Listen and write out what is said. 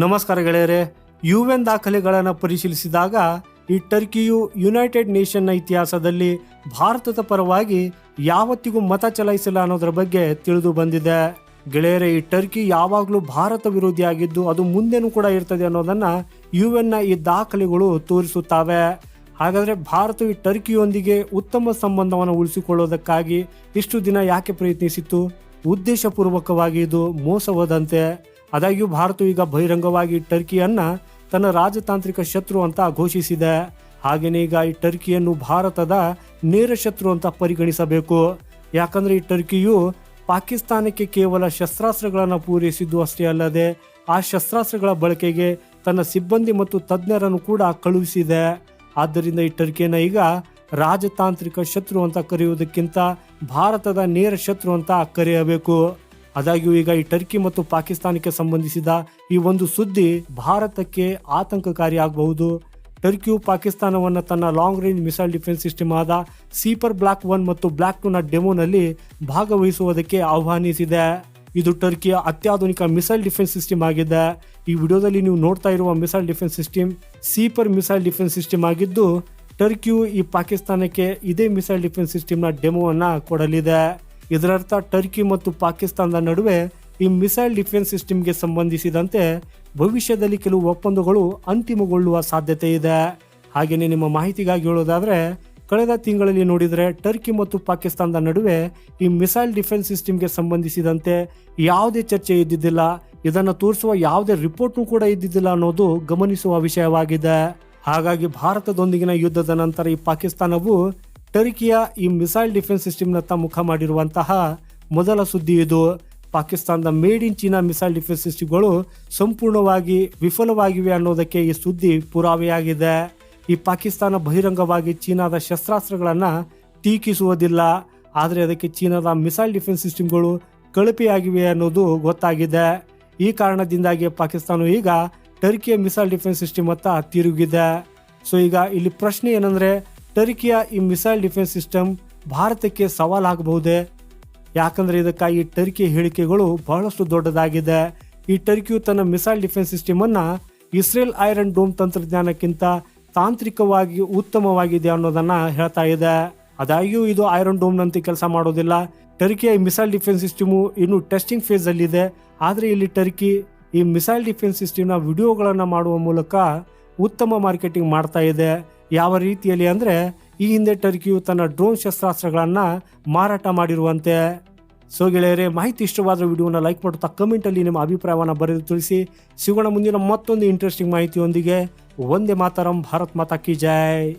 ನಮಸ್ಕಾರ ಗೆಳೆಯರೆ U N ದಾಖಲೆಗಳನ್ನು ಪರಿಶೀಲಿಸಿದಾಗ ಈ ಟರ್ಕಿಯು ಯುನೈಟೆಡ್ ನೇಷನ್ನ ಇತಿಹಾಸದಲ್ಲಿ ಭಾರತದ ಪರವಾಗಿ ಯಾವತ್ತಿಗೂ ಮತ ಚಲಾಯಿಸಿಲ್ಲ ಅನ್ನೋದರ ಬಗ್ಗೆ ತಿಳಿದು ಬಂದಿದೆ. ಗೆಳೆಯರೆ, ಈ ಟರ್ಕಿ ಯಾವಾಗಲೂ ಭಾರತ ವಿರೋಧಿ ಆಗಿದ್ದು ಅದು ಮುಂದೆನೂ ಕೂಡ ಇರ್ತದೆ ಅನ್ನೋದನ್ನ ಯು ನ ಈ ದಾಖಲೆಗಳು ತೋರಿಸುತ್ತವೆ. ಹಾಗಾದ್ರೆ ಭಾರತ ಈ ಟರ್ಕಿಯೊಂದಿಗೆ ಉತ್ತಮ ಸಂಬಂಧವನ್ನು ಉಳಿಸಿಕೊಳ್ಳೋದಕ್ಕಾಗಿ ಇಷ್ಟು ದಿನ ಯಾಕೆ ಪ್ರಯತ್ನಿಸಿತ್ತು? ಉದ್ದೇಶಪೂರ್ವಕವಾಗಿ ಇದು ಮೋಸವಾದಂತೆ. ಆದಾಗ್ಯೂ ಭಾರತವು ಈಗ ಬಹಿರಂಗವಾಗಿ ಟರ್ಕಿಯನ್ನ ತನ್ನ ರಾಜತಾಂತ್ರಿಕ ಶತ್ರು ಅಂತ ಘೋಷಿಸಿದೆ. ಹಾಗೆಯೇ ಈಗ ಈ ಟರ್ಕಿಯನ್ನು ಭಾರತದ ನೇರ ಶತ್ರು ಅಂತ ಪರಿಗಣಿಸಬೇಕು. ಯಾಕಂದ್ರೆ ಈ ಟರ್ಕಿಯು ಪಾಕಿಸ್ತಾನಕ್ಕೆ ಕೇವಲ ಶಸ್ತ್ರಾಸ್ತ್ರಗಳನ್ನು ಪೂರೈಸಿದ್ದು ಅಷ್ಟೇ ಅಲ್ಲದೆ ಆ ಶಸ್ತ್ರಾಸ್ತ್ರಗಳ ಬಳಕೆಗೆ ತನ್ನ ಸಿಬ್ಬಂದಿ ಮತ್ತು ತಜ್ಞರನ್ನು ಕೂಡ ಕಳುಹಿಸಿದೆ. ಆದ್ದರಿಂದ ಈ ಟರ್ಕಿಯನ್ನು ಈಗ ರಾಜತಾಂತ್ರಿಕ ಶತ್ರು ಅಂತ ಕರೆಯುವುದಕ್ಕಿಂತ ಭಾರತದ ನೇರ ಶತ್ರು ಅಂತ ಕರೆಯಬೇಕು. ಆದಾಗ್ಯೂ ಈಗ ಈ ಟರ್ಕಿ ಮತ್ತು ಪಾಕಿಸ್ತಾನಕ್ಕೆ ಸಂಬಂಧಿಸಿದ ಈ ಒಂದು ಸುದ್ದಿ ಭಾರತಕ್ಕೆ ಆತಂಕಕಾರಿ ಆಗಬಹುದು. ಟರ್ಕಿಯು ಪಾಕಿಸ್ತಾನವನ್ನ ತನ್ನ long range missile defence system ಆದ ಸೀಪರ್ ಬ್ಲಾಕ್ ಒನ್ ಮತ್ತು ಬ್ಲಾಕ್ ಟು ನ ಡೆಮೋನಲ್ಲಿ ಭಾಗವಹಿಸುವುದಕ್ಕೆ ಆಹ್ವಾನಿಸಿದೆ. ಇದು ಟರ್ಕಿಯ ಅತ್ಯಾಧುನಿಕ ಮಿಸೈಲ್ ಡಿಫೆನ್ಸ್ ಸಿಸ್ಟಮ್ ಆಗಿದೆ. ಈ ವಿಡಿಯೋದಲ್ಲಿ ನೀವು ನೋಡ್ತಾ ಇರುವ missile defence system Siper missile defence system ಆಗಿದ್ದು, ಟರ್ಕಿಯು ಈ ಪಾಕಿಸ್ತಾನಕ್ಕೆ ಇದೇ ಮಿಸೈಲ್ ಡಿಫೆನ್ಸ್ ಸಿಸ್ಟಮ್ನ ಡೆಮೋವನ್ನು ಕೊಡಲಿದೆ. ಇದರರ್ಥ ಟರ್ಕಿ ಮತ್ತು ಪಾಕಿಸ್ತಾನದ ನಡುವೆ ಈ ಮಿಸೈಲ್ ಡಿಫೆನ್ಸ್ ಸಿಸ್ಟಮ್ಗೆ ಸಂಬಂಧಿಸಿದಂತೆ ಭವಿಷ್ಯದಲ್ಲಿ ಕೆಲವು ಒಪ್ಪಂದಗಳು ಅಂತಿಮಗೊಳ್ಳುವ ಸಾಧ್ಯತೆ ಇದೆ. ಹಾಗೆಯೇ ನಿಮ್ಮ ಮಾಹಿತಿಗಾಗಿ ಹೇಳೋದಾದರೆ, ಕಳೆದ ತಿಂಗಳಲ್ಲಿ ನೋಡಿದರೆ ಟರ್ಕಿ ಮತ್ತು ಪಾಕಿಸ್ತಾನದ ನಡುವೆ ಈ ಮಿಸೈಲ್ ಡಿಫೆನ್ಸ್ ಸಿಸ್ಟಮ್ಗೆ ಸಂಬಂಧಿಸಿದಂತೆ ಯಾವುದೇ ಚರ್ಚೆ ಇದ್ದಿದ್ದಿಲ್ಲ. ಇದನ್ನು ತೋರಿಸುವ ಯಾವುದೇ ರಿಪೋರ್ಟ್ನೂ ಕೂಡ ಇದ್ದಿದ್ದಿಲ್ಲ ಅನ್ನೋದು ಗಮನಿಸುವ ವಿಷಯವಾಗಿದೆ. ಹಾಗಾಗಿ ಭಾರತದೊಂದಿಗಿನ ಯುದ್ಧದ ನಂತರ ಈ ಪಾಕಿಸ್ತಾನವು ಟರ್ಕಿಯ ಈ ಮಿಸೈಲ್ ಡಿಫೆನ್ಸ್ ಸಿಸ್ಟಮ್ನತ್ತ ಮುಖ ಮಾಡಿರುವಂತಹ ಮೊದಲ ಸುದ್ದಿ ಇದು. ಪಾಕಿಸ್ತಾನದ made in China missile defence ಸಿಸ್ಟಮ್ಗಳು ಸಂಪೂರ್ಣವಾಗಿ ವಿಫಲವಾಗಿವೆ ಅನ್ನೋದಕ್ಕೆ ಈ ಸುದ್ದಿ ಪುರಾವೆಯಾಗಿದೆ. ಈ ಪಾಕಿಸ್ತಾನ ಬಹಿರಂಗವಾಗಿ ಚೀನಾದ ಶಸ್ತ್ರಾಸ್ತ್ರಗಳನ್ನು ಟೀಕಿಸುವುದಿಲ್ಲ. ಆದರೆ ಅದಕ್ಕೆ ಚೀನಾದ ಮಿಸೈಲ್ ಡಿಫೆನ್ಸ್ ಸಿಸ್ಟಮ್ಗಳು ಕಳಪೆಯಾಗಿವೆ ಅನ್ನೋದು ಗೊತ್ತಾಗಿದೆ. ಈ ಕಾರಣದಿಂದಾಗಿ ಪಾಕಿಸ್ತಾನ ಈಗ ಟರ್ಕಿಯ ಮಿಸೈಲ್ ಡಿಫೆನ್ಸ್ ಸಿಸ್ಟಮ್ ಅತ್ತ ತಿರುಗಿದೆ. ಸೊ ಈಗ ಇಲ್ಲಿ ಪ್ರಶ್ನೆ ಏನಂದ್ರೆ ಟರ್ಕಿಯ ಈ ಮಿಸೈಲ್ ಡಿಫೆನ್ಸ್ ಸಿಸ್ಟಮ್ ಭಾರತಕ್ಕೆ ಸವಾಲಾಗಬಹುದೇ? ಯಾಕಂದ್ರೆ ಇದಕ್ಕಾಗಿ ಟರ್ಕಿ ಹೇಳಿಕೆಗಳು ಬಹಳಷ್ಟು ದೊಡ್ಡದಾಗಿದೆ. ಈ ಟರ್ಕಿಯು ತನ್ನ ಮಿಸೈಲ್ ಡಿಫೆನ್ಸ್ ಸಿಸ್ಟಮ್ ಅನ್ನ ಇಸ್ರೇಲ್ ಐರನ್ ಡೋಮ್ ತಂತ್ರಜ್ಞಾನಕ್ಕಿಂತ ತಾಂತ್ರಿಕವಾಗಿ ಉತ್ತಮವಾಗಿದೆ ಅನ್ನೋದನ್ನ ಹೇಳ್ತಾ ಇದೆ. ಆದಾಗ್ಯೂ ಇದು ಐರನ್ ಡೋಮ್ ನಂತೆ ಕೆಲಸ ಮಾಡೋದಿಲ್ಲ. ಟರ್ಕಿಯ ಈ ಮಿಸೈಲ್ ಡಿಫೆನ್ಸ್ ಸಿಸ್ಟಮು ಇನ್ನು ಟೆಸ್ಟಿಂಗ್ ಫೇಸಲ್ಲಿದೆ. ಆದ್ರೆ ಇಲ್ಲಿ ಟರ್ಕಿ ಈ ಮಿಸೈಲ್ ಡಿಫೆನ್ಸ್ ಸಿಸ್ಟಮ್ನ ವಿಡಿಯೋಗಳನ್ನ ಮಾಡುವ ಮೂಲಕ ಉತ್ತಮ ಮಾರ್ಕೆಟಿಂಗ್ ಮಾಡ್ತಾ ಇದೆ. ಯಾವ ರೀತಿಯಲ್ಲಿ ಅಂದ್ರೆ ಈ ಹಿಂದೆ ಟರ್ಕಿಯು ತನ್ನ ಡ್ರೋನ್ ಶಸ್ತ್ರಾಸ್ತ್ರಗಳನ್ನು ಮಾರಾಟ ಮಾಡಿರುವಂತೆ. ಸೊ ಗೆಳೆಯರೇ, ಮಾಹಿತಿ ಇಷ್ಟವಾದ ವಿಡಿಯೋನ ಲೈಕ್ ಮಾಡುತ್ತಾ ಕಮೆಂಟಲ್ಲಿ ನಿಮ್ಮ ಅಭಿಪ್ರಾಯವನ್ನು ಬರೆದು ತಿಳಿಸಿ. ಸಿಗೋಣ ಮುಂದಿನ ಮತ್ತೊಂದು ಇಂಟ್ರೆಸ್ಟಿಂಗ್ ಮಾಹಿತಿಯೊಂದಿಗೆ. ಒಂದೇ ಮಾತರಂ, ಭಾರತ್ ಮಾತಾ ಕಿ ಜೈ.